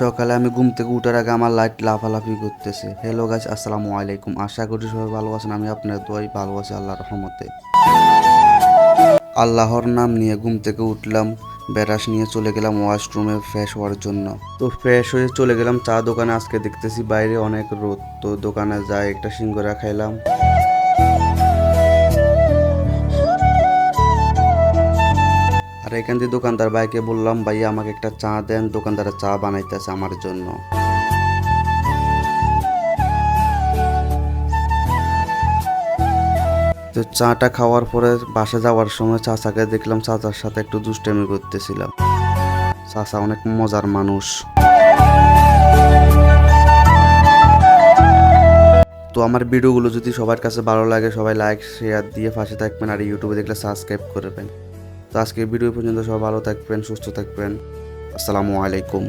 সকালে আমি ঘুম থেকে উঠার আগে আমার লাইট লাফালাফি করতেছে। হ্যালো গাছ আসসালামু আলাইকুম। আশা করি সবাই ভালো আছেন, আমি আপনার দোয়াই ভালো আছি, আল্লাহর রহমতে। আল্লাহর নাম নিয়ে ঘুম থেকে উঠলাম ব্যারাস নিয়ে চলে গেলাম ওয়াশরুমে ফ্রেশ হওয়ার জন্য। তো ফ্রেশ হয়ে চলে গেলাম চা দোকানে, আজকে দেখতেছি বাইরে অনেক রোদ। তো দোকানে যাই, একটা সিঙ্গরা খাইলাম। এখান থেকে দোকানদার ভাইকে বললাম, ভাইয়া, আমাকে একটা চা দেন, দোকানদার চা বানাইতেছে আমার জন্য। তো চাটা খাওয়ার পরে বাসা যাওয়ার সময় চাচাকে দেখলাম, চাচার সাথে একটু দুষ্টামি করতেছিলাম। চাচা অনেক মজার মানুষ। তো আমার ভিডিওগুলো যদি সবার কাছে ভালো লাগে, সবাই লাইক শেয়ার দিয়ে পাশে থাকবেন আর ইউটিউবে দেখলে সাবস্ক্রাইব করবেন। আজকে ভিডিও পর্যন্ত সবাই ভালো থাকবেন সুস্থ থাকবেন। আসসালামু আলাইকুম।